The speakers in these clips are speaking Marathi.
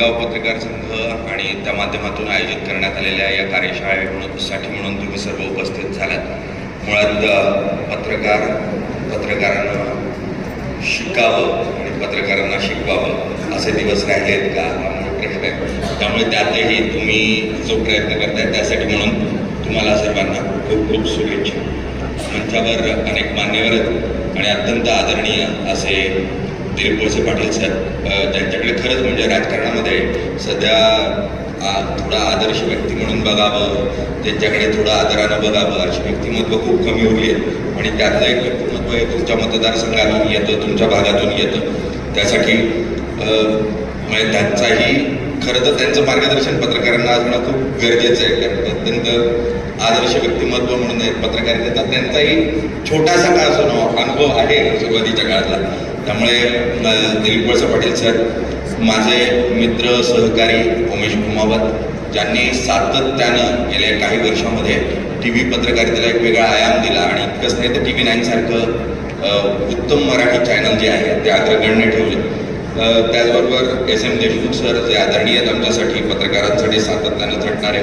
आंबेगाव पत्रकार संघ आणि त्या माध्यमातून आयोजित करण्यात आलेल्या या कार्यशाळेसाठी म्हणून तुम्ही सर्व उपस्थित झालात. मुळात पत्रकार पत्रकारांना शिकावं आणि पत्रकारांना शिकवावं असे दिवस राहिले आहेत का? हा प्रश्न आहे. त्यामुळे त्यातही तुम्ही जो प्रयत्न करताय त्यासाठी म्हणून तुम्हाला सर्वांना खूप खूप शुभेच्छा. मंचावर अनेक मान्यवर आणि अत्यंत आदरणीय असे दिलीप वळसे पाटील सर त्यांच्याकडे ज्यांच्याकडे खरंच म्हणजे राजकारणामध्ये सध्या थोडा आदर्श व्यक्ती म्हणून बघावं त्यांच्याकडे थोडं आदरानं बघावं अशी व्यक्तिमत्व खूप कमी उरली आहेत. आणि त्यातलं एक व्यक्तिमत्व हे तुमच्या मतदारसंघातून येतं तुमच्या भागातून येतं. त्यासाठी म्हणजे त्यांचाही खरं तर त्यांचं मार्गदर्शन पत्रकारांना असणं खूप गरजेचं आहे. कारण अत्यंत आदर्श व्यक्तिमत्व म्हणून आहेत पत्रकारितेचा. त्यांचाही छोटासा का असो अनुभव आहे सुरुवातीच्या काळातला? त्यामुळे दिलीप वळसे पाटील सर माझे मित्र सहकारी उमेश भुमावत ज्यांनी सातत्यानं गेल्या काही वर्षामध्ये टी व्ही पत्रकारितेला एक वेगळा आयाम दिला आणि इतकंच नाही तर टी व्ही नाईनसारखं उत्तम मराठी चॅनल जे आहे ते अग्रगण्य ठेवले. त्याचबरोबर एस एम देशमुख सर जे आदरणीय आहेत आमच्यासाठी पत्रकारांसाठी सातत्यानं झटणारे.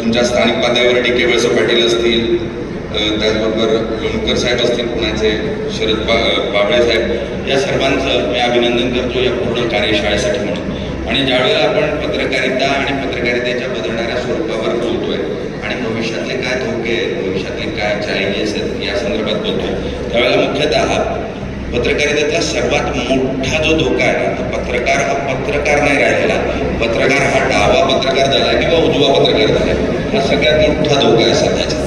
तुमच्या स्थानिक पातळीवर डी के वळसे पाटील असतील त्याचबरोबर लोणकर साहेब असतील पुण्याचे शरद बा बाबळे साहेब या सर्वांचं मी अभिनंदन करतो या पूर्ण कार्यशाळेसाठी म्हणून. आणि ज्यावेळेला आपण पत्रकारिता आणि पत्रकारितेच्या बदलणाऱ्या स्वरूपावर बोलतोय आणि भविष्यातले काय धोके आहेत भविष्यातले काय चॅलेंजेस आहेत या संदर्भात बोलतोय त्यावेळेला मुख्यतः पत्रकारितेतला सर्वात मोठा जो धोका आहे ना तो पत्रकार हा पत्रकार नाही राहिलेला. पत्रकार हा डावा पत्रकार झाला किंवा उजवा पत्रकार झाला. हा सगळ्यात मोठा धोका आहे सध्याचा.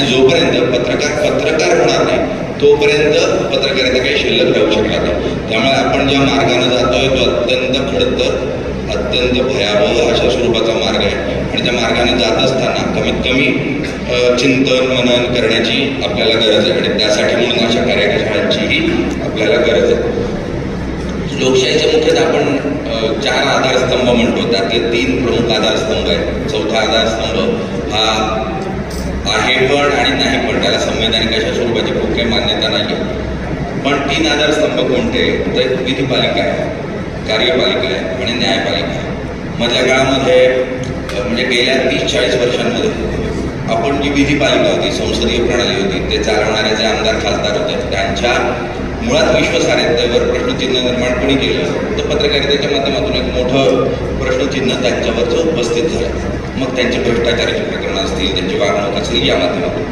आणि जोपर्यंत पत्रकार पत्रकार होणार नाही तोपर्यंत पत्रकारिता काही शिल्लक राहू शकणार नाही. त्यामुळे आपण ज्या मार्गाने जातोय तो अत्यंत खडतर अत्यंत भयावह अशा स्वरूपाचा मार्ग आहे. आणि त्या मार्गाने जात असताना कमीत कमी चिंतन मनन करण्याची आपल्याला गरज आहे. आणि त्यासाठी म्हणून अशा कार्यशाळांचीही आपल्याला गरज आहे. लोकशाहीचे मुख्यतः आपण चार आधारस्तंभ म्हणतो. त्यातले तीन प्रमुख आधारस्तंभ आहेत. चौथा आधारस्तंभ हा आहे पण आणि नाही पण त्याला संवैधानिक अशा स्वरूपाची खूप काही मान्यता नाही पण तीन आधारस्तंभ कोणते? तर विधीपालिका आहे कार्यपालिका आहे आणि न्यायपालिका आहे. मधल्या काळामध्ये म्हणजे गेल्या तीस चाळीस वर्षांमध्ये आपण जी विधीपालिका होती संसदीय प्रणाली होती ते चालवणारे जे आमदार खासदार होते त्यांच्या मुळात विश्वासार्हतेवर प्रश्नचिन्ह निर्माण कोणी केलं? तर पत्रकारितेच्या माध्यमातून एक मोठं प्रश्नचिन्ह त्यांच्यावरचं उपस्थित झालं. मग त्यांचे भ्रष्टाचाराची प्रकरणं असतील त्यांची वागणूक असेल या माध्यमातून.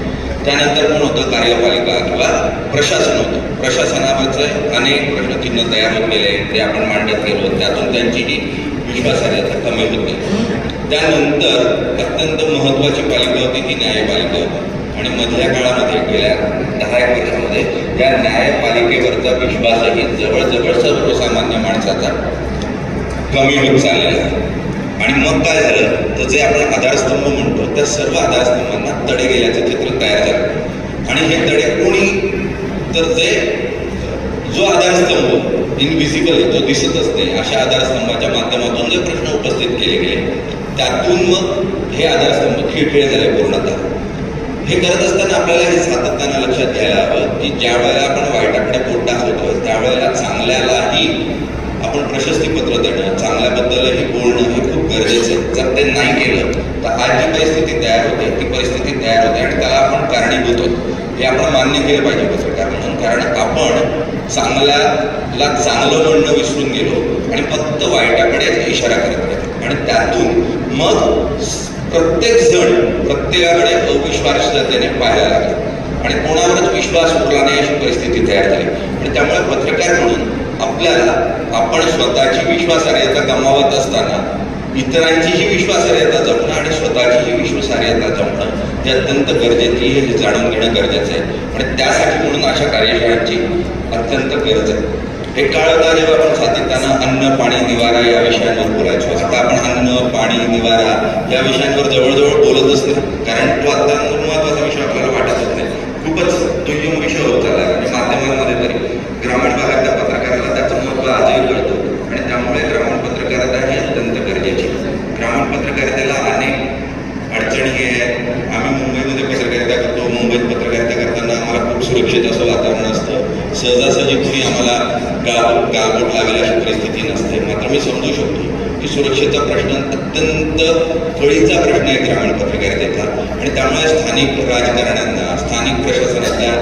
त्यानंतर कोण होतं? कार्यपालिका किंवा प्रशासन होतं. प्रशासनावरचं अनेक प्रश्नचिन्ह तयार होत गेले. ते आपण मांडत गेलो. त्यातून त्यांची ही विश्वासार्हता कमी होत गेली त्यानंतर अत्यंत महत्त्वाची पालिका होती ती न्यायपालिका होती. आणि मधल्या काळामध्ये गेल्या दहा एक वर्षामध्ये या न्यायपालिकेवरचा विश्वासही जवळजवळ सर्वसामान्य माणसाचा कमी होत चाललेला आहे. आणि मग काय झालं? तर जे आपण आधारस्तंभ म्हणतो त्या सर्व आधारस्तंभांना तडे गेल्याचं चित्र तयार झालं. आणि हे तडे कोणी तर जे जो आधारस्तंभ इनव्हिजिबल आहे तो दिसतच नाही अशा आधारस्तंभाच्या माध्यमातून जे प्रश्न उपस्थित केले गेले त्यातून मग हे आधारस्तंभ खिळखिळे झाले पूर्णतः. हे करत असताना आपल्याला हे सातत्यानं लक्षात घ्यायला हवं की ज्या वेळेला आपण वाईटाकडे पोट टाकतो त्यावेळेला चांगल्यालाही आपण प्रशस्तीपत्र देणं चांगल्याबद्दलही बोलणं हे खूप गरजेचं आहे. जर ते नाही केलं तर आज जी परिस्थिती तयार होते ती परिस्थिती तयार होते आणि त्याला आपण कारणीभूत होतो. हे आपण मान्य केलं पाहिजे पत्रकार म्हणून. कारण आपण चांगल्याला चांगलं म्हणणं विसरून गेलो आणि फक्त वाईटाकडेच इशारा करत राहिलो आणि त्यातून मग प्रत्येक जण प्रत्येकाकडे अविश्वासतेने पाहायला लागले आणि कोणावरच विश्वास उरला नाही अशी परिस्थिती तयार झाली. आणि त्यामुळे पत्रकार म्हणून आपल्याला आपण स्वतःची विश्वासार्हता गमावत असताना इतरांचीही विश्वासार्हता जपणं आणि स्वतःचीही विश्वासार्हता जपणं हे अत्यंत गरजेचं हे जाणून घेणं गरजेचं आहे. आणि त्यासाठी म्हणून अशा कार्यशाळांची अत्यंत गरज आहे. हे काळ जेव्हा आपण सातत्यानं अन्न पाणी निवारा या विषयांवर बोलायचो. आता आपण अन्न पाणी निवारा या विषयांवर जवळजवळ बोलतच नाही. कारण तो आता महत्त्वाचा विषय आपल्याला वाटतच नाही. खूपच दुय्यम विषय होत चालला आहे. म्हणजे माध्यमांमध्ये तरी. ग्रामीण भागातल्या पत्रकाराला त्याचं महत्त्व आजही कळतो. आणि त्यामुळे ग्रामीण पत्रकारिता ही अत्यंत गरजेची ग्रामीण पत्रकारितेला अनेक अडचणी आहेत. आम्ही मुंबईमध्ये पत्रकारिता करतो. मुंबईत पत्रकारिता करताना आम्हाला खूप सुरक्षित असं वातावरण असतं. सहजासहजी कोणी आम्हाला गाव गावबोट लावेल अशी परिस्थिती नसते. मात्र मी समजू शकतो की सुरक्षेचा प्रश्न अत्यंत कळीचा प्रश्न आहे ग्रामीण पत्रकारितेचा आणि त्यामुळे स्थानिक राजकारण्यांना स्थानिक प्रशासनातल्या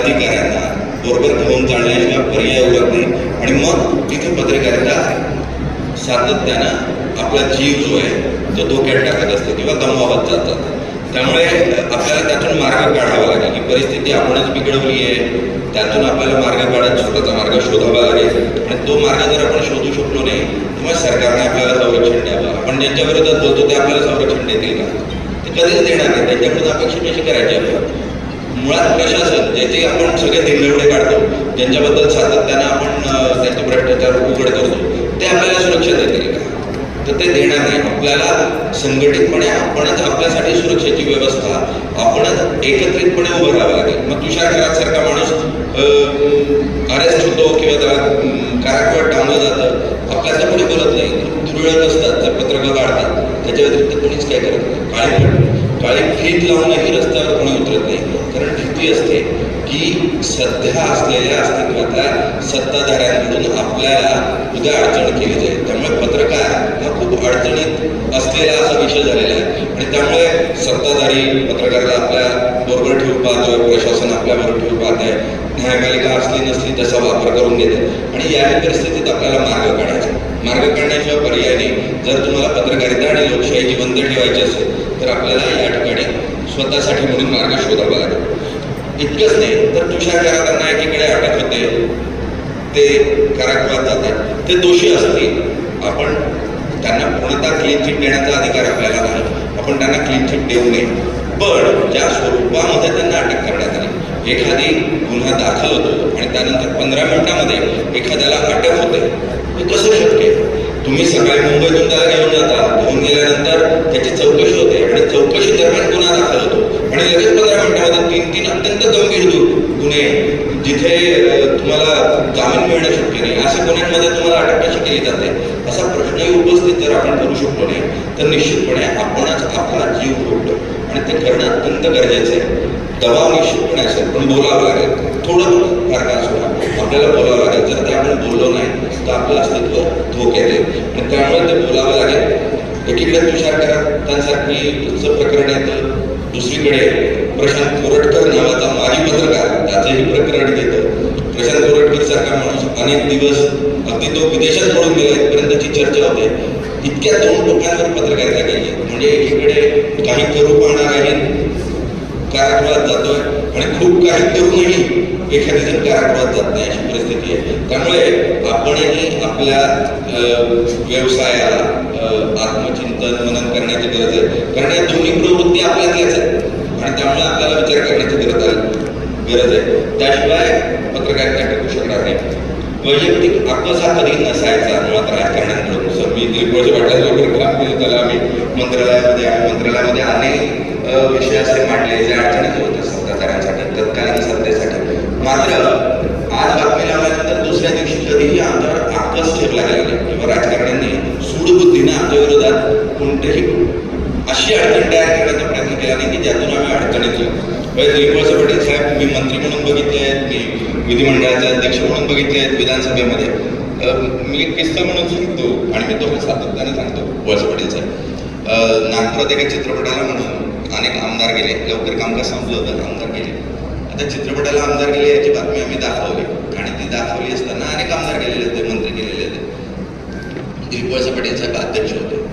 अधिकाऱ्यांना बरोबर घेऊन चालण्याशिवाय पर्याय उरत नाही. आणि मग तिथे पत्रकारिता सातत्यानं आपला जीव जो आहे तो धोक्यात टाकत असतो किंवा गमवावत जातात त्यामुळे आपल्याला त्यातून मार्ग काढावा लागेल. ही परिस्थिती आपणच बिघडवली आहे. त्यातून आपल्याला मार्ग काढत स्वतःचा मार्ग शोधावा लागेल. आणि तो मार्ग जर आपण शोधू शकलो नाही तेव्हा सरकारने आपल्याला संरक्षण द्यावं आपण ज्यांच्या विरोधात बोलतो ते आपल्याला संरक्षण देतील का? ते कधीच देणार नाही. त्यांच्याकडून अपेक्षा कशी करायची आपण? मुळात प्रशासन ज्याचे आपण सगळे दिंडवडे काढतो ज्यांच्याबद्दल सातत्यानं आपण त्यांचे भ्रष्टाचार उघड करतो ते आपल्याला सुरक्षा देतील का? तर ते देणार नाही आपल्याला संघटितपणे आपणच आपल्यासाठी सुरक्षेची व्यवस्था आपणच एकत्रितपणे उभं राहावं लागेल. मग तुषार सारखा माणूस अरेस्ट होतो किंवा त्याला कारागृहात डांबलं जातं आपल्याला कोणी बोलत नाही. धुरळत असतात जर पत्रकं काढतात. त्याच्या व्यतिरिक्त कोणीच काय करत नाही. काळी काळी फीत लावूनही रस्त्यावर कोणी उतरत नाही. कारण भीती असते. की सध्या असलेल्या अस्तित्वातल्या सत्ताधाऱ्यांकडून आपल्याला उद्या अडचण केली जाईल. त्यामुळे पत्रकार हा खूप अडचणीत असलेला असा विषय झालेला आहे. आणि त्यामुळे सत्ताधारी पत्रकाराला आपल्या बरोबर ठेवू पाहतोय प्रशासन आपल्या बरोबर ठेवू आहे न्यायपालिका असली नसली त्याचा वापर करून घेते आणि या परिस्थितीत आपल्याला मार्ग काढायचा मार्ग काढण्याशिवाय पर्याय नाही. जर तुम्हाला पत्रकारिता आणि लोकशाही जिवंत ठेवायची असेल तर आपल्याला या ठिकाणी स्वतःसाठी म्हणून मार्ग शोधावा लागेल. इतकंच नाही तर तुषार करारांना एकीकडे अटक होते. ते कारागृहात जाते. ते दोषी असतील. आपण त्यांना पूर्णतः क्लीन चिट देण्याचा अधिकार आपल्याला नाही. आपण त्यांना क्लीन चिट देऊ नये. पण ज्या स्वरूपामध्ये त्यांना अटक करण्यात आली एखादी गुन्हा दाखल होतो आणि त्यानंतर पंधरा मिनिटामध्ये एखाद्याला अटक होते हे कसं शक्य आहे? तुम्ही सकाळी मुंबईतून त्याला घेऊन जाता. घेऊन गेल्यानंतर त्याची चौकशी होते. आणि चौकशी दरम्यान गुन्हा दाखल होतो. आणि लगेच पंधरा मिनिटामध्ये तीन तीन अत्यंत गंभीर गुन्हे. जिथे तुम्हाला जामीन मिळणं शक्य नाही. अशा गुन्ह्यांमध्ये तुम्हाला अटक कशी केली जाते? असा प्रश्नही उपस्थित जर आपण करू शकलो नाही तर निश्चितपणे आपणच आपला जीव होतो आणि ते करणं अत्यंत गरजेचं आहे. दबाव निश्चितपणे असेल पण बोलावं लागेल. थोडं कारण का आपल्याला बोलावं लागेल जर ते आपण बोललो नाही तर आपलं अस्तित्व धोक्यात येईल. आणि त्यामुळे ते बोलावं लागेल. एकीकडे तुषार त्यांसारखी प्रकरण येतं दुसरीकडे प्रशांत कोरटकर नावाचा माजी पत्रकार त्याचंही प्रकरण देतं. प्रशांत कोरटकर सारखा माणूस अनेक दिवस अगदी तो विदेशात पडून गेला इथपर्यंतची चर्चा होते. इतक्या दोन टोकांवर पत्रकारिता केली म्हणजे एकीकडे काही करू पाहणाराही कारागृहात जातोय आणि खूप काही करूनही एखादी जण कारागृहात जात नाही अशी परिस्थिती आहे. त्यामुळे आपणही आपल्या व्यवसायाला आत्मचिंतन मनन करण्याची गरज आहे. कारण या दोन्ही प्रवृत्ती आपल्यातल्याच आहेत. आणि त्यामुळे आपल्याला विचार करण्याची गरज आहे. गरज आहे. त्याशिवाय पत्रकारिता टिकू शकणार नाही. वैयक्तिक आत्मसात कधी नसायचा मुळात राजकारण्यांकडून मी दिलीप वळसे पाटलांबरोबर काम केलं त्याला आम्ही मंत्रालयामध्ये आणि मंत्रालयामध्ये अनेक विषय असे मांडले जे अडचणीचे होते सत्ताधाऱ्यांसाठी तत्कालीन सत्तेसाठी. मात्र आज बातमी लावल्यानंतर दुसऱ्या दिवशी कधीही आमच्यावर आकस ठेवला गेला किंवा राजकारण्यांनी सूडबुद्धीने आमच्या विरोधात कोणतेही अशी अडचण तयार करण्याचा प्रयत्न केला नाही की ज्यातून आम्ही अडचणीत येऊ म्हणजे दिलीप पाटील साहेब मी मंत्री म्हणून बघितले आहेत मी विधिमंडळाचे अध्यक्ष म्हणून बघितले आहेत विधानसभेमध्ये. तर मी एक किस्सा म्हणून सांगतो आणि मी तो सातत्याने सांगतो. वळसे नागपुरात एका चित्रपटाला म्हणून अनेक आमदार गेले. लवकर कामकाज संपलं होतं आमदार गेले. आता चित्रपटाला आमदार गेले याची बातमी आम्ही दाखवली. आणि ती दाखवली असताना अनेक आमदार गेलेले होते मंत्री गेलेले होते. दिलीप वळसे पाटील साहेब अध्यक्ष होते.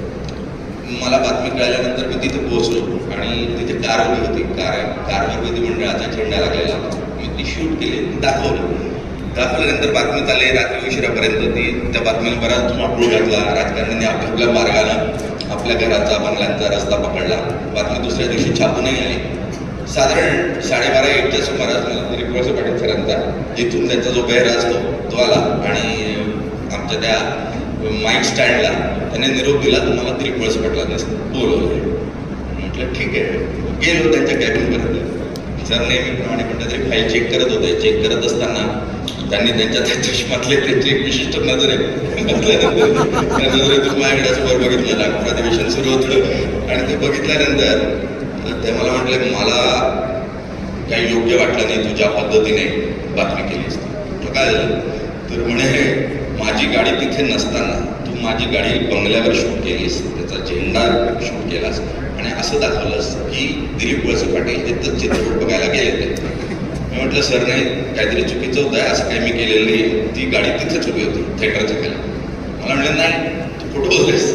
मला बातमी कळल्यानंतर मी तिथे पोहोचलो आणि तिथे कार उभी होती. कार कारवर विधिमंडळाचा झेंडा लागलेला होता. मी ती शूट केली दाखवली. रात्रीनंतर बातमी चालली रात्री उशिरापर्यंत ती त्या बातमीने बराच धुमाकूळ घातला. राजकारण्यांनी आपापल्या मार्गानं आपल्या घराचा बंगल्यांचा रस्ता पकडला. बातमी दुसऱ्या दिवशी छापूनही आली. साधारण साडेबारा एकच्या सुमारास मला दिलीप पाटील सरांचा जिथून त्यांचा जो गैर असतो तो आला. आणि आमच्या त्या माईक स्टँडला त्याने निरोप दिला तुम्हाला त्रिपळस पटला पाटलांनी बोलवलं. म्हटलं ठीक आहे. गेलो त्यांच्या कॅबिनपर्यंत सर नेहमीप्रमाणे म्हणतात तरी फाईल चेक करत होते. चेक करत असताना त्यांनी त्यांच्या त्या चष्मातले त्यांची एक विशिष्ट नजर आहे त्या नजरेतून माझ्याकडे वर बघितलं नागपूर अधिवेशन सुरू होतं. आणि ते बघितल्यानंतर ते मला म्हटलं मला काही योग्य वाटलं नाही तुझ्या पद्धतीने बातमी केलीस म्हटलं काय झालं? तर म्हणे माझी गाडी तिथे नसताना तू माझी गाडी बंगल्यावर शूट केलीस त्याचा झेंडा शूट केलास आणि असं दाखवलंस की दिलीप वळसे पाटील हे तर चित्रपट बघायला गेले मी म्हटलं सर नाही काहीतरी चुकीचं होतं आहे असं काही मी केलेलं नाही. ती गाडी तिथेच उभी होती थिएटरच्या खाली. मला म्हणलं नाही तू कुठं होतेस?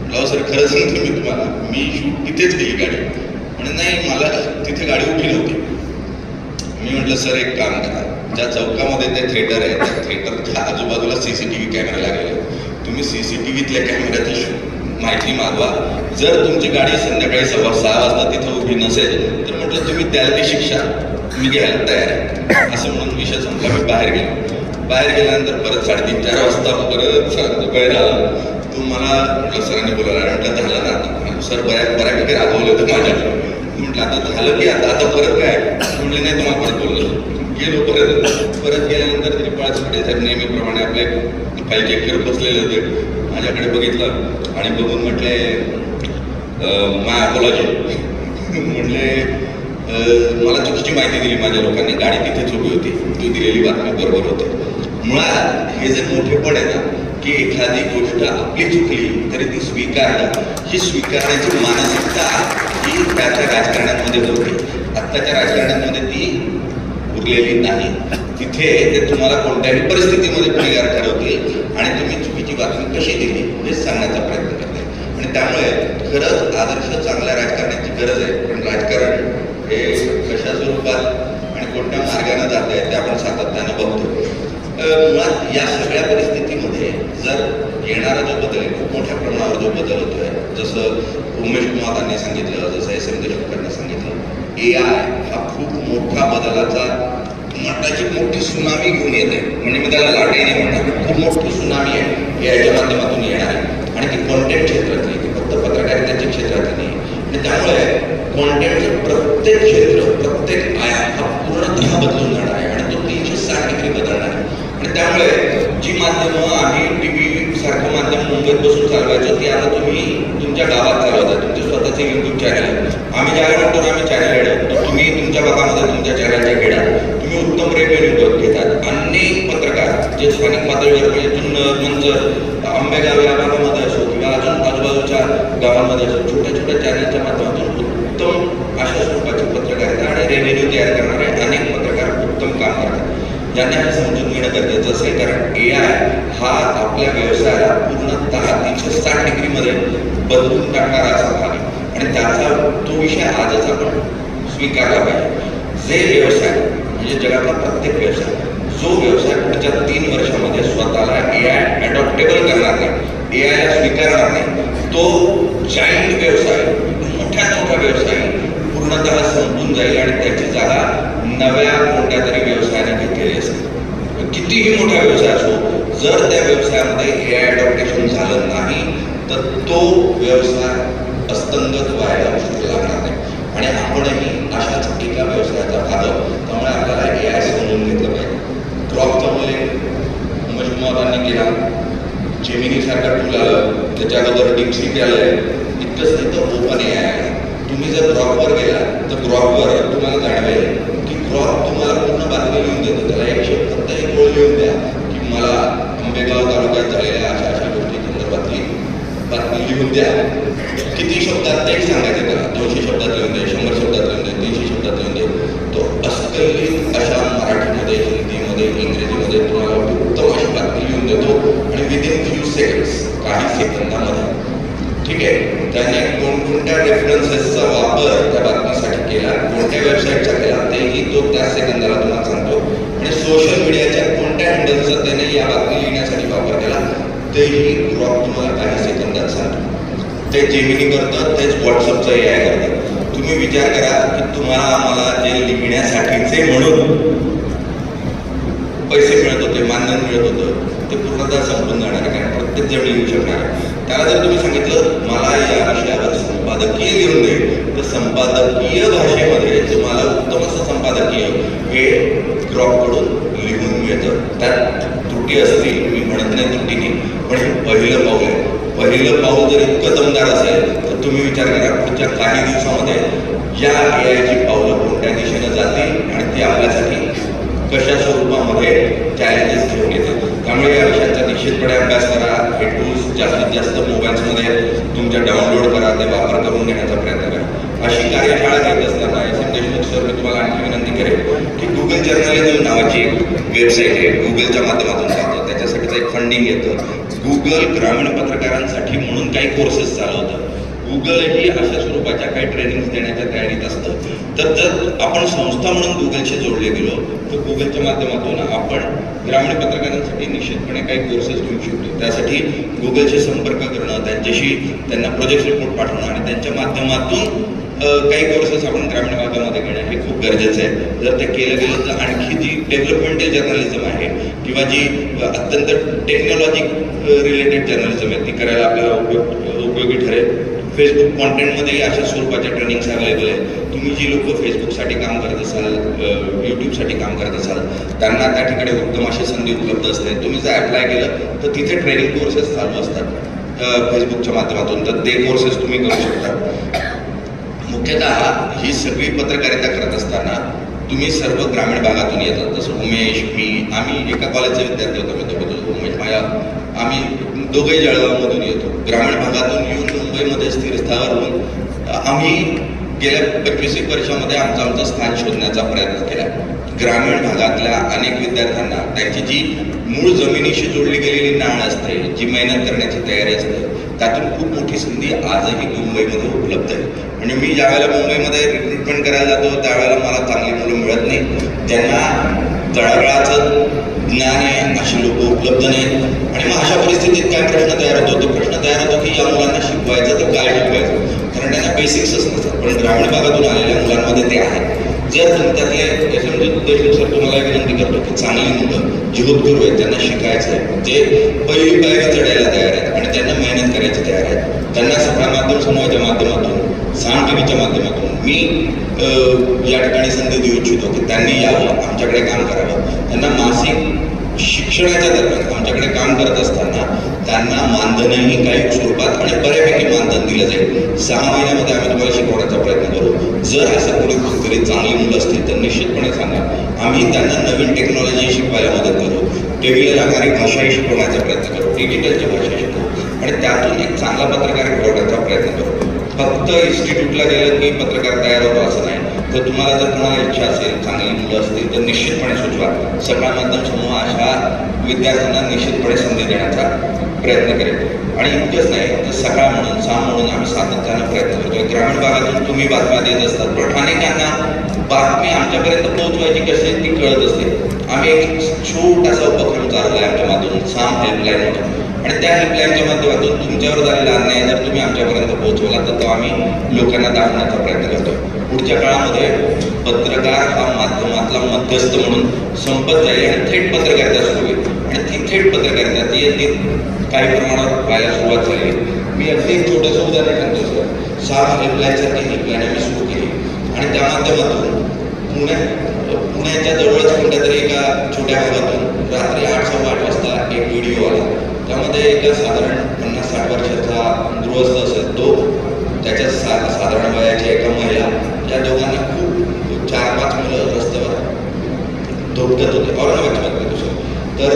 म्हटलं सर खरंच सांगतो मी तुम्हाला मी शूट तिथेच केली गाडी. म्हणजे नाही मला तिथे गाडी उभी नव्हती. मी म्हटलं सर एक काम करा ज्या चौकामध्ये ते थिएटर आहे त्या थिएटरच्या आजूबाजूला C C T V camera लागलेले तुम्ही सी सी टी व्हीतल्या कॅमेऱ्याची माहिती मागवा. जर तुमची गाडी संध्याकाळी सव्वा सहा वाजता तिथं उभी नसेल तर म्हटलं तुम्ही द्याल ती शिक्षा. मी घ्यायला तयार आहे. असं म्हणून विषय संपला. मी बाहेर गेलो. बाहेर गेल्यानंतर परत साडेतीन चार वाजता परत सरांचा बाहेर आला. तू मला म्हटलं सरांनी बोलायला म्हटलं झालं ना आता. सर बऱ्या बऱ्यापैकी रागवलं होतं माझ्या म्हटलं आता झालं की आता आता परत काय? म्हटलं नाही तुम्हाला परत बोललो. गेलो परत. परत गेल्यानंतर तरी पळाचे साहेब नेहमीप्रमाणे आपले फाईल चेक करत बसलेले होते. माझ्याकडे बघितलं आणि बघून म्हटले माय अपॉलॉजी म्हणले मला चुकीची माहिती दिली माझ्या लोकांनी. गाडी तिथेच उभी होती. तू दिलेली बातमी बरोबर होती. मुळात हे जे मोठेपण आहे ना की एखादी गोष्ट आपली चुकली तरी ती स्वीकारणं ही स्वीकारण्याची मानसिकता ही त्याच्या राजकारण्यांमध्ये होती. आत्ताच्या राजकारण्यांमध्ये ती उरलेली नाही. तिथे ते तुम्हाला कोणत्याही परिस्थितीमध्ये गुन्हेगार ठरवतील आणि तुम्ही चुकीची बातमी कशी दिली हे सांगण्याचा प्रयत्न करते आणि त्यामुळे खरंच आदर्श चांगल्या राजकारणाची गरज आहे. पण राजकारण हे कशा स्वरूपात आणि कोणत्या मार्गाने जात आहे ते आपण सातत्यानं बघतो. मुळात या सगळ्या परिस्थितीमध्ये जर येणारा जो बदल आहे खूप मोठ्या प्रमाणावर जो बदल होतो आहे जसं उमेश कुमारांनी सांगितलं जसं एस एम देशमुखांनी सांगितलं ए आय हा खूप मोठा बदलाचा मटाची मोठी सुनामी घेऊन येते म्हणजे मी त्याला लाटे नाही म्हणणार खूप मोठी सुनामी आहे. ए आयच्या माध्यमातून येणार आहे. आणि ती कॉन्टेंट क्षेत्रातली ती फक्त पत्रकारितेच्या क्षेत्रातली नाही आणि त्यामुळे कॉन्टेंटचं प्रत्येक क्षेत्र प्रत्येक आया हा पूर्णतः बदलून जाणार आहे आणि तो तीनशे साठ डिग्री बदलणार आहे. आणि त्यामुळे जी माध्यमं आम्ही टी व्ही सारखं माध्यम मुंबईत बसून चालवायचं ती आता तुम्ही तुमच्या गावात चालवता तुमचे स्वतःचे युट्यूब चॅनल आम्ही ज्याला म्हणतो ना आम्ही चॅनल हेड तर तुम्ही तुमच्या भागामध्ये तुमच्या चॅनलच्या घेडा तुम्ही उत्तम रेव्हेन्यू घेतात. अनेक पत्रकार जे स्थानिक पातळीवर म्हणजे जुन्नर मंजर आंबेगाव या भागामध्ये असो किंवा अजून आजूबाजूच्या गावांमध्ये छोट्या छोट्या चॅनलच्या माध्यमातून उत्तम अशा स्वरूपाची पत्रकारिता आणि रेव्हेन्यू तयार करणारे अनेक पत्रकार उत्तम काम करतात. ज्यांना हे समजून घेणं गरजेचं असेल कारण ए आय हा आपल्या व्यवसायाला पूर्णतः तीनशे साठ डिग्रीमध्ये बदलून टाकणारा असा भाग आहे. आणि त्याचा तो विषय आजच आपण स्वीकारला पाहिजे. जे व्यवसाय म्हणजे जगातला प्रत्येक व्यवसाय जो व्यवसाय पुढच्या तीन वर्षामध्ये स्वतःला ए आय अडॉप्टेबल करणार नाही ए आयला स्वीकारणार नाही तो जाईंट व्यवसाय मोठ्यात मोठा व्यवसाय पूर्णतः संपून जाईल आणि त्याची जागा नव्या कोणत्या तरी व्यवसायाने घेतलेली असेल. कितीही मोठा व्यवसाय असो जर त्या व्यवसायामध्ये ए आय अडॉप्टेशन झालं नाही तर तो व्यवसाय अस्तंगत व्हायला लागणार नाही. आणि आपणही अशाच एका व्यवसायाचा भाग आहोत. त्यामुळे आपल्याला ए आय समजून घेतलं पाहिजे क्रॉपचा उल्लेख मजमुरांनी केला जेमिनी सारखा टूल आलं त्याच्या अगोदर आलं आहे इतकंच नाही तर ओपन ए आय तुम्ही जर क्रॉपवर गेला तर क्रॉपवर तुम्हाला जाणवेल की क्रॉप तुम्हाला पूर्ण बातमी लिहून देतो. त्याला एकशे फक्त एक गोळ लिहून द्या की मला आंबेगाव तालुक्यात झालेल्या अशा अशा गोष्टी संदर्भातली बातमी लिहून द्या. किती शब्दात तेच सांगायचं त्याला. दोनशे शब्दात लिहून द्या शंभर शब्दात विदिन काही सेकंदामध्ये ठीक आहे? त्याने कोणकोणत्या रेफरन्सेसचा वापर त्या बातमीसाठी केला कोणत्या वेबसाईटचा केला तेही तो त्या सेकंदाला तुम्हाला सांगतो. आणि सोशल मीडियाच्या कोणत्या हँडलचा त्याने या बातमी लिहिण्यासाठी वापर केला तेही ड्रॉप तुम्हाला काही सेकंदात सांगतो. ते जेमिनी करतात तेच व्हॉट्सअपचं ए आय करतात. तुम्ही विचार करा की तुम्हाला आम्हाला जे लिहिण्यासाठीचे म्हणून पैसे मिळत होते मानधन मिळत होतं ते पूर्णतः संपूर्ण जाणार आहे शकणार. त्याला जर तुम्ही सांगितलं मला या विषयावर संपादकीय लिहून दे तर संपादकीय भाषेमध्ये तुम्हाला उत्तम असं संपादकीय हे क्रॉपकडून लिहून मिळतं त्यात त्रुटी असतील मी म्हणत नाही त्रुटीने पण हे पहिलं पाऊल आहे. पहिलं पाऊल जर इतकं दमदार असेल तर तुम्ही विचार करा पुढच्या काही दिवसामध्ये या ए आयची पावलं कोणत्या दिशेनं जातील आणि ती आपल्यासाठी कशा स्वरूपामध्ये चॅलेंजेस घेऊन येतात त्यामुळे या विषयांचा निश्चितपणे अभ्यास करा. हे टूल्स जास्तीत जास्त मोबाईल्समध्ये तुमच्या डाउनलोड करा. ते वापर करून घेण्याचा प्रयत्न करा. अशी कार्यशाळा घेत असताना एस एम देशमुख सर मी तुम्हाला आणखी विनंती करेन की गुगल जर्नलिझम नावाची एक वेबसाईट आहे. गुगलच्या माध्यमातून चालतं. त्याच्यासाठीचं एक फंडिंग येतं. गुगल ग्रामीण पत्रकारांसाठी म्हणून काही कोर्सेस चालवतं. गुगलही अशा स्वरूपाच्या काही ट्रेनिंग्स देण्याच्या तयारीत असतं. तर जर आपण संस्था म्हणून गुगलशी जोडले गेलो तर गुगलच्या माध्यमातून आपण ग्रामीण पत्रकारांसाठी निश्चितपणे काही कोर्सेस घेऊ शकतो. त्यासाठी गुगलशी संपर्क करणं त्यांच्याशी त्यांना प्रोजेक्ट रिपोर्ट पाठवणं आणि त्यांच्या माध्यमातून काही कोर्सेस आपण ग्रामीण भागामध्ये घेणं हे खूप गरजेचं आहे. जर ते केलं गेलं तर आणखी जी डेव्हलपमेंटल जर्नलिझम आहे किंवा जी अत्यंत टेक्नॉलॉजी रिलेटेड जर्नलिझम आहे ती करायला आपल्याला उपयोग उपयोगी ठरेल. फेसबुक कॉन्टेंटमध्येही अशा स्वरूपाच्या ट्रेनिंग्स अवेलेबल आहेत. तुम्ही जी लोक फेसबुकसाठी काम करत असाल यूट्यूबसाठी काम करत असाल त्यांना त्या ठिकाणी उत्तम अशी संधी उपलब्ध असते. तुम्ही जर अप्लाय केलं तर तिथे ट्रेनिंग कोर्सेस चालू असतात फेसबुकच्या माध्यमातून. तर ते कोर्सेस तुम्ही करू शकता. मुख्यतः ही सगळी पत्रकारिता करत असताना तुम्ही सर्व ग्रामीण भागातून येतात. जसं उमेश मी आम्ही एका कॉलेजचे विद्यार्थी होतो मी तो उमेश माया आम्ही दोघे जळगावमधून येतो. ग्रामीण भागातून येऊन मुंबईमध्ये स्थिरस्थावर होऊन आम्ही गेल्या पंचवीस एक वर्षामध्ये आमचं आमचं स्थान शोधण्याचा प्रयत्न केला. ग्रामीण भागातल्या अनेक विद्यार्थ्यांना त्यांची जी मूळ जमिनीशी जोडली गेलेली नाळ असते जी मेहनत करण्याची तयारी असते त्यातून खूप मोठी संधी आजही मुंबईमध्ये उपलब्ध आहे. म्हणजे मी ज्यावेळेला मुंबईमध्ये रिक्रुटमेंट करायला जातो त्यावेळेला मला चांगली मुलं मिळत नाही. त्यांना तळागाळाचं ज्ञान आहे अशी लोक उपलब्ध नाहीत. आणि मग अशा परिस्थितीत काय प्रश्न तयार होतो? तो प्रश्न तयार होतो की या मुलांना शिकवायचं तर काय शिकवायचं? कारण त्यांना बेसिक्सच नसतात पण ग्रामीण भागातून आलेल्या मुलांमध्ये ते आहे जर तुम्ही त्यातले त्याच्यामध्ये एम सर तुम्हाला विनंती करतो की चांगली मुलं जिहोतगुरू आहेत त्यांना शिकायचं आहे. जे पहिली पायरी चढायला तयार आहेत आणि त्यांना मेहनत करायची तयार आहेत. त्यांना सगळ्या माध्यम समूहाच्या माध्यमातून साम टी व्हीच्या माध्यमातून मी या ठिकाणी संधी देऊ इच्छितो की त्यांनी यावं आमच्याकडे काम करावं. त्यांना मासिक शिक्षणाच्या दरम्यान आमच्याकडे काम करत असताना त्यांना मानधनही काही स्वरूपात आणि बऱ्यापैकी मानधन दिलं जाईल. सहा महिन्यामध्ये आम्ही तुम्हाला शिकवण्याचा प्रयत्न करू. जर असं कोणी कुठेतरी चांगली मुलं असतील तर निश्चितपणे सांगा. आम्ही त्यांना नवीन टेक्नॉलॉजी शिकवायला मदत करू. टीव्हीला लागणारी भाषाही शिकवण्याचा प्रयत्न करू. डिजिटलची भाषा शिकवू. आणि त्यातून एक चांगला पत्रकार घडवण्याचा प्रयत्न करू. फक्त इन्स्टिट्यूटला गेलं की पत्रकार तयार होतो असं नाही. तर तुम्हाला जर कोणाला इच्छा असेल चांगली मुलं असतील तर निश्चितपणे सुचवा. सगळा माध्यम समूह अशा विद्यार्थ्यांना निश्चितपणे संधी देण्याचा प्रयत्न करेल. आणि इतकंच नाही तर सकाळ म्हणून साम म्हणून आम्ही सातत्यानं प्रयत्न करतोय. ग्रामीण भागातून तुम्ही बातम्या देत असतात. पण अनेकांना बातमी आमच्यापर्यंत पोहोचवायची कशी ती कळत असते. आम्ही एक छोटासा उपक्रम चालवला आहे आमच्या माध्यमातून साम हेल्पलाईन म्हणून. आणि त्या हेल्पलाईनच्या माध्यमातून तुमच्यावर झालेला अन्याय जर तुम्ही आमच्यापर्यंत पोहोचवला तर तो आम्ही लोकांना दाखवण्याचा प्रयत्न करतो. पुढच्या काळामध्ये पत्रकार हा माध्यमातला मध्यस्थ म्हणून संपत जाईल आणि थेट पत्रकारिता सुरू होईल. आणि ती थेट पत्रकारिता ती ती काही प्रमाणात व्हायला सुरुवात झाली. मी अगदी एक छोटंसं उदाहरण सांगतो सर. सात हेल्पलाईनसारखी हेल्पलाईन आम्ही सुरू केली. आणि त्या माध्यमातून पुण्यात पुण्याच्या जवळच कोणत्या तरी एका छोट्या भागातून रात्री आठ सव्वा आठ वाजता एक व्हिडिओ आला. त्यामध्ये एका साधारण पन्नास साठ वर्षाचा गृहस्थ असेल तो त्याच्या सा साधारण वयाची एका महिला. या दोघांना खूप चार पाच मुलं रस्त्यावर धोपटत होते. औरंगाबादच्या बातमी दुसरं तर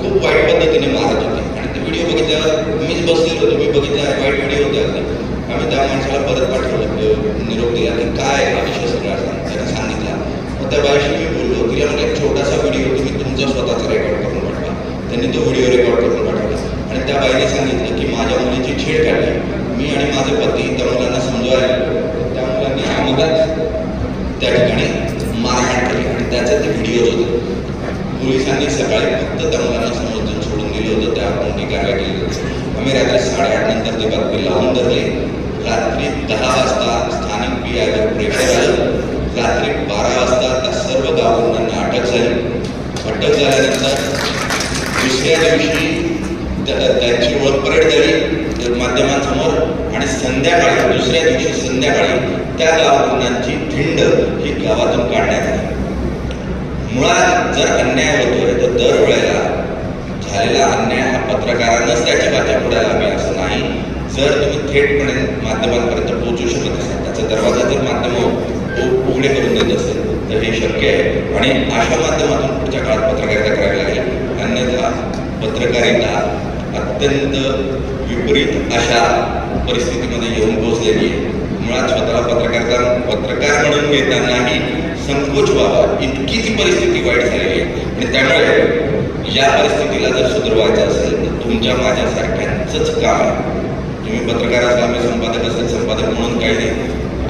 खूप वाईट पद्धतीने मारत होते. आणि ते व्हिडिओ बघितल्यावर मीच बसलेलो तुम्ही मी वाईट व्हिडिओ होते आम्ही त्या माणसाला परत पाठवलं. निरोप दिला की काय हा विषय सगळा? त्यांना सांगितला. मग त्या बाईशी मी बोललो तिला म्हणजे एक छोटासा व्हिडिओ तुम्ही तुमचा स्वतःचा रेकॉर्ड करून त्यांनी तो व्हिडिओ रेकॉर्ड करून पाठवला. आणि त्या बाईने सांगितलं की माझ्या मुलीची छेड काढली. मी आणि माझे पती त्या मुलांना समजवायला त्या मुलांनी आम्हाला त्या ठिकाणी मारहाण केली. आणि त्याचा ते व्हिडिओ होते. पोलिसांनी सकाळी फक्त त्या मुलांना समजून सोडून दिलं होतं. त्या मोठी कारवाई केली आम्ही रात्री साडेआठ नंतर ते बातमी लावून धरले. रात्री दहा वाजता स्थानिक पी आयवर प्रेक्षर आलं. रात्री बारा वाजता त्या सर्व गावांना अटक झाली. अटक झाल्यानंतर दुसऱ्या दिवशी त्यांची ओळख परेड झाली माध्यमांसमोर. आणि संध्याकाळी दुसऱ्या दिवशी संध्याकाळी त्या गावकुंडांची धिंड ही गावातून काढण्यात आली. मुळात जर अन्याय होतोय तर दरवेळेला झालेला अन्याय हा पत्रकारांनाच त्याची बातम्या पुढे लावी असं नाही. जर तुम्ही थेटपणे माध्यमांपर्यंत पोहोचू शकत असाल त्याचा दरवाजा जर माध्यम उघडे करून देत असेल तर हे शक्य आहे. आणि अशा माध्यमातून पुढच्या काळात पत्रकारिता करावी लागेल. अन्यथा पत्रकारिता अत्यंत विपरीत अशा परिस्थितीमध्ये येऊन पोहोचलेली आहे. मुळात स्वतःला पत्रकारिता पत्रकार म्हणून घेतानाही संकोच व्हावा. इतकी ती परिस्थिती वाईट झालेली आहे. आणि त्यामुळे या परिस्थितीला जर सुधारवायचं असेल तर तुमच्या माझ्यासारख्यांचंच काम आहे. तुम्ही पत्रकार असाल मी संपादक असेल संपादक म्हणून काही नाही.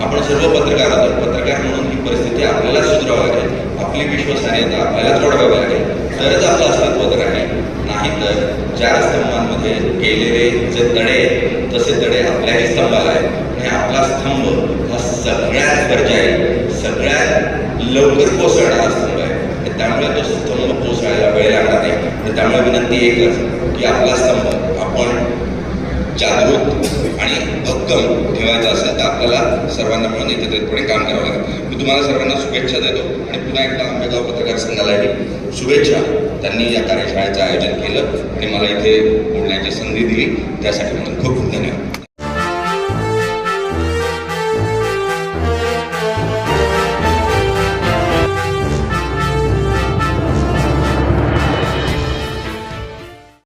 आपण सर्व पत्रकार आहोत पत्रकार म्हणून ही परिस्थिती आपल्याला सुधरावं लागेल. आपली विश्वसनीयता आपल्याला जोडवावी लागेल. तरच आपलं अस्तित्व तर आहे. नाही तर चार स्तंभांमध्ये गेलेले जे तडे आहेत, तसे तडे आपल्याही स्तंभाला आहे आणि आपला स्तंभ हा सगळ्यात वरच्या आहे सगळ्यात लवकर कोसळणारा स्तंभ आहे. आणि त्यामुळे तो स्तंभ कोसळायला वेळ लागणार नाही. आणि त्यामुळे विनंती एकच की आपला स्तंभ आपण जागृत आणि भक्कम ठेवायचा असेल तर आपल्याला सर्वांना मिळून एकत्रितपणे काम करावं लागेल. मी तुम्हाला सर्वांना शुभेच्छा देतो आणि पुन्हा एकदा आंबेगाव पत्रकार संघालाही शुभेच्छा. त्यांनी या कार्यशाळेचं आयोजन केलं आणि मला इथे बोलण्याची संधी दिली. त्यासाठी म्हणून खूप खूप धन्यवाद.